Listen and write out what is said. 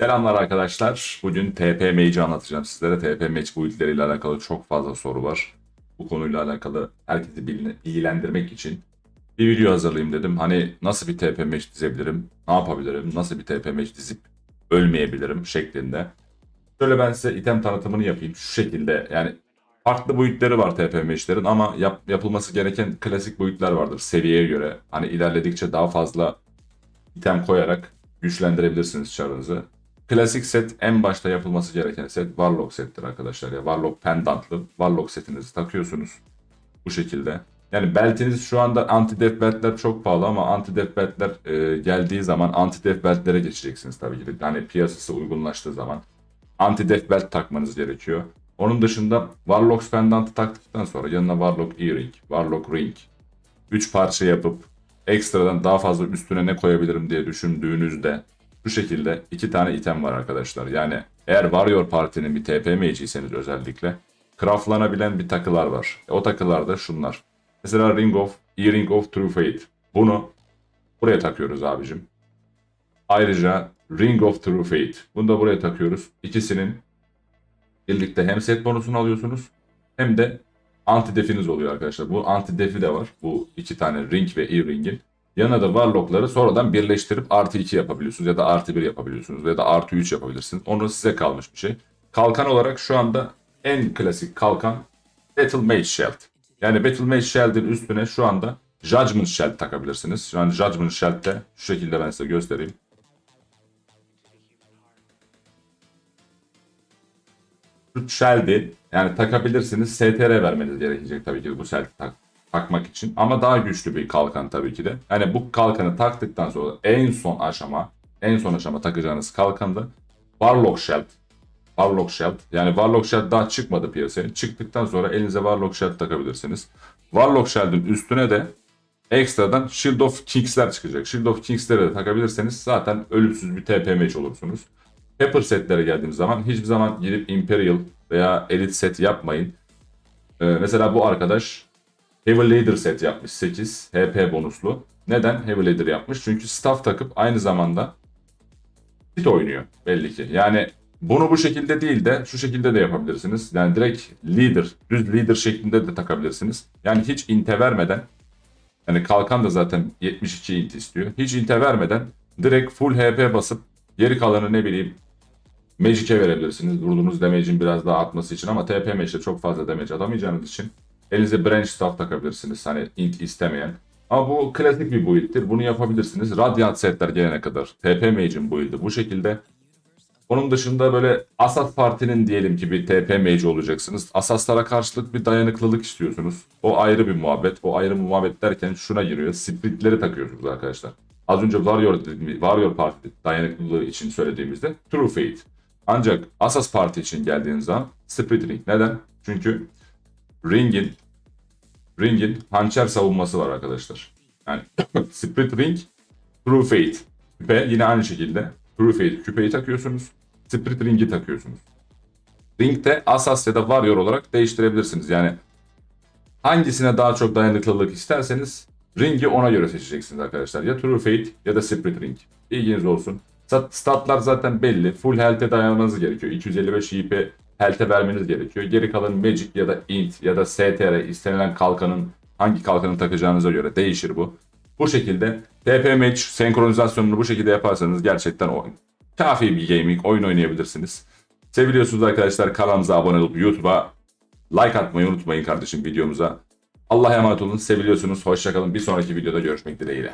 Selamlar arkadaşlar. Bugün TP Mage'i anlatacağım sizlere. TP Mage build'leriyle alakalı çok fazla soru var. Bu konuyla alakalı herkesi bilgi- bilgilendirmek için bir video hazırlayayım dedim. Hani nasıl bir TP Mage dizebilirim, ne yapabilirim, nasıl bir TP Mage dizip ölmeyebilirim şeklinde. Şöyle ben size item tanıtımını yapayım şu şekilde. Yani farklı boyutları var TP Mage'lerin ama yap- yapılması gereken klasik boyutlar vardır seviyeye göre. Hani ilerledikçe daha fazla item koyarak güçlendirebilirsiniz çarınızı. Klasik set en başta yapılması gereken set Warlock settir arkadaşlar. Ya Warlock pendantlı Warlock setinizi takıyorsunuz bu şekilde. Yani beltiniz şu anda anti def beltler çok pahalı ama anti def beltler e, geldiği zaman anti def beltlere geçeceksiniz tabii ki. de. Hani piyasası uygunlaştığı zaman anti def belt takmanız gerekiyor. Onun dışında Warlock pendantı taktıktan sonra yanına Warlock earring, Warlock ring 3 parça yapıp ekstradan daha fazla üstüne ne koyabilirim diye düşündüğünüzde bu şekilde iki tane item var arkadaşlar. Yani eğer Warrior Parti'nin bir TP mage'iyseniz özellikle craftlanabilen bir takılar var. E, o takılar da şunlar. Mesela Ring of, Earring of True Fate. Bunu buraya takıyoruz abicim. Ayrıca Ring of True Fate. Bunu da buraya takıyoruz. İkisinin birlikte hem set bonusunu alıyorsunuz hem de anti definiz oluyor arkadaşlar. Bu anti defi de var. Bu iki tane ring ve earring'in. Yanına da warlockları sonradan birleştirip artı 2 yapabiliyorsunuz ya da artı 1 yapabiliyorsunuz ya da artı 3 yapabilirsiniz. Onu size kalmış bir şey. Kalkan olarak şu anda en klasik kalkan Battle Mage Shield. Yani Battle Mage Shield'in üstüne şu anda Judgment Shield takabilirsiniz. Şu an Judgment Shield'de şu şekilde ben size göstereyim. Şu Shield'i yani takabilirsiniz. STR vermeniz gerekecek tabii ki bu Shield'i tak takmak için. Ama daha güçlü bir kalkan tabii ki de. Yani bu kalkanı taktıktan sonra en son aşama, en son aşama takacağınız kalkan da Warlock Shield. Warlock Shield. Yani Warlock Shield daha çıkmadı piyasaya. Çıktıktan sonra elinize Warlock Shield takabilirsiniz. Warlock Shield'in üstüne de ekstradan Shield of Kings'ler çıkacak. Shield of Kings'leri de takabilirseniz zaten ölümsüz bir TP match olursunuz. Pepper setlere geldiğimiz zaman hiçbir zaman gidip Imperial veya Elite set yapmayın. Ee, mesela bu arkadaş Heavy Leader set yapmış 8 HP bonuslu. Neden Heavy Leader yapmış? Çünkü staff takıp aynı zamanda hit oynuyor belli ki. Yani bunu bu şekilde değil de şu şekilde de yapabilirsiniz. Yani direkt leader, düz leader şeklinde de takabilirsiniz. Yani hiç inte vermeden yani kalkan da zaten 72 int istiyor. Hiç inte vermeden direkt full HP basıp geri kalanı ne bileyim Magic'e verebilirsiniz. Vurduğunuz damage'in biraz daha artması için ama TP Mage'de çok fazla damage atamayacağınız için elinize branch staff takabilirsiniz. Hani int istemeyen. Ama bu klasik bir build'tir. Bunu yapabilirsiniz. Radiant setler gelene kadar. TP Mage'in build'i bu şekilde. Onun dışında böyle Asas Parti'nin diyelim ki bir TP Mage olacaksınız. Asaslara karşılık bir dayanıklılık istiyorsunuz. O ayrı bir muhabbet. O ayrı bir muhabbet derken şuna giriyor. Splitleri takıyorsunuz arkadaşlar. Az önce Warrior, Warrior Party dayanıklılığı için söylediğimizde True Fate. Ancak Asas Parti için geldiğiniz zaman Split Ring. Neden? Çünkü Ring'in Ring'in hançer savunması var arkadaşlar. Yani Split Ring, True Fate. Küpe yine aynı şekilde. True Fate küpeyi takıyorsunuz. Split Ring'i takıyorsunuz. Ring'de Asas ya da Warrior olarak değiştirebilirsiniz. Yani hangisine daha çok dayanıklılık isterseniz Ring'i ona göre seçeceksiniz arkadaşlar. Ya True Fate ya da Split Ring. İlginiz olsun. Stat- Statlar zaten belli. Full health'e dayanmanız gerekiyor. 255 IP health'e vermeniz gerekiyor. Geri kalan Magic ya da Int ya da STR istenilen kalkanın hangi kalkanı takacağınıza göre değişir bu. Bu şekilde TP Match senkronizasyonunu bu şekilde yaparsanız gerçekten o kafi bir gaming oyun oynayabilirsiniz. Seviliyorsunuz arkadaşlar kanalımıza abone olup YouTube'a like atmayı unutmayın kardeşim videomuza. Allah'a emanet olun. Seviliyorsunuz. Hoşçakalın. Bir sonraki videoda görüşmek dileğiyle.